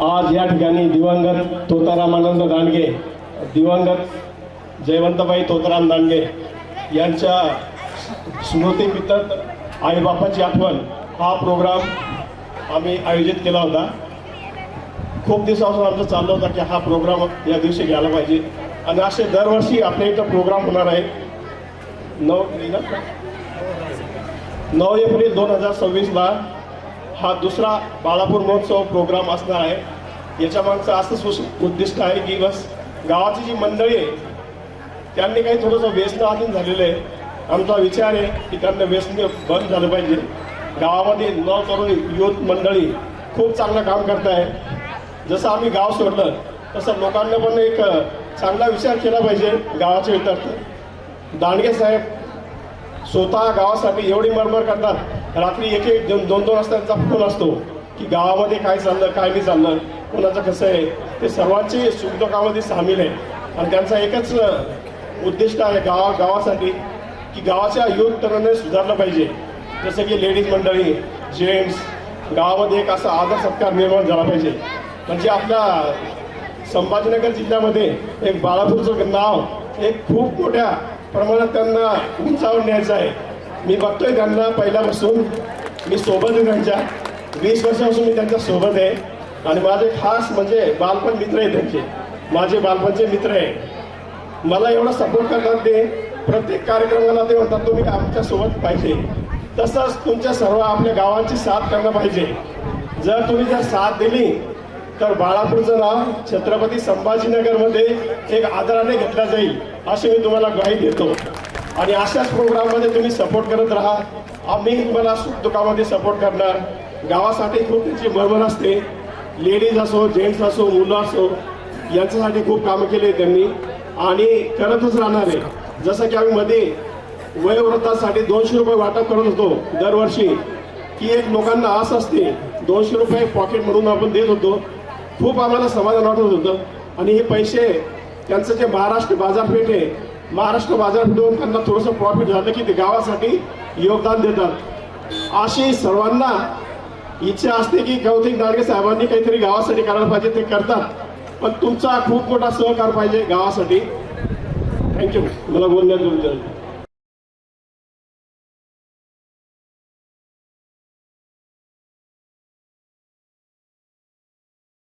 आज या ठिकाणी दिवंगत तोतारामानंद दांडगे दिवंगत जयवंतबाई तोताराम दांडगे यांच्या स्मृतीपितत आईबापाची आठवण हा प्रोग्राम आम्ही आयोजित केला होता. खूप दिवसापासून आमचं चाललं होतं की हा प्रोग्राम या दिवशी घ्यायला पाहिजे. आणि असे दरवर्षी आपल्या इथं प्रोग्राम होणार आहे. नऊ नऊ एप्रिल दोन हजार सव्वीसला हा दुसरा बाळापूर महोत्सव प्रोग्राम असणार आहे. याच्या मागचं असं उद्दिष्ट आहे की बस गावाची जी मंडळी आहे त्यांनी काही थोडंसं व्यसन आधीन झालेलं आहे. आमचा विचार आहे की त्यांना व्यसन बंद झालं पाहिजे. गावामध्ये नव तरुण युथ मंडळी खूप चांगलं काम करत आहे. जसं आम्ही गाव सोडलं तसं लोकांना पण एक चांगला विचार केला पाहिजे गावाच्या विद्यार्थी दांडगे साहेब स्वतः गावासाठी एवढी मरमर करतात. रात्री एक एक दोन दोन दोन वाजता त्यांचा फोन असतो की गावामध्ये काय चाललं काय नाही चाललं कोणाचं कसं आहे? ते सर्वांची सुखदुःखामध्ये सामील आहे. आणि त्यांचा एकच उद्दिष्ट आहे गावा गावासाठी की गावाच्या युथ तरुणाने सुधारलं पाहिजे. जसं की लेडीज मंडळी जेंट्स गावामध्ये एक असा आदर सत्कार निर्माण झाला पाहिजे. म्हणजे आपल्या संभाजीनगर जिल्ह्यामध्ये एक बाळापूरचं नाव एक खूप मोठ्या प्रमाणात त्यांना उंचावर न्यायचं आहे. मी बघतोय त्यांना पहिल्यापासून. मी सोबत आहे त्यांच्या. वीस वर्षापासून मी त्यांच्यासोबत आहे. आणि माझे खास म्हणजे बालपण मित्र आहे त्यांचे. माझे बालपणचे मित्र आहे. मला एवढा सपोर्ट करतात ते. प्रत्येक कार्यक्रमाला ते म्हणतात तुम्ही आमच्यासोबत पाहिजे. तसंच तुमच्या सर्व आपल्या गावांची साथ करणं पाहिजे. जर तुम्ही जर साथ दिली तर बाळापूरचं नाव छत्रपती संभाजीनगरमध्ये एक आदराने घेतला जाईल अशी मी तुम्हाला ग्वाही देतो. आणि अशाच प्रोग्राममध्ये तुम्ही सपोर्ट करत राहा. आम्ही तुम्हाला सुखदुःखामध्ये सपोर्ट करणार. गावासाठी खूप त्यांची मरमर असते. लेडीज असो जेंट्स असो मुलं असो यांच्यासाठी खूप कामं केले त्यांनी. आणि करतच राहणार आहे. जसं की आम्ही मध्ये वयोवृद्धासाठी दोनशे रुपये वाटप करत होतो दरवर्षी. की एक लोकांना आस असते दोनशे रुपये पॉकेट म्हणून आपण देत होतो. खूप आम्हाला समाधान वाटत होतं. आणि हे पैसे त्यांचं जे महाराष्ट्र बाजारपेठ आहे महाराष्ट्र बाजारपेठेतून त्यांना थोडंसं प्रॉफिट झालं की ते गावासाठी योगदान देतात. अशी सर्वांना इच्छा असते की गौतिक दाडगे साहेबांनी काहीतरी गावासाठी करायला पाहिजे ते करतात. पण तुमचा खूप मोठा सहकार पाहिजे गावासाठी. थँक्यू मला बोलण्यात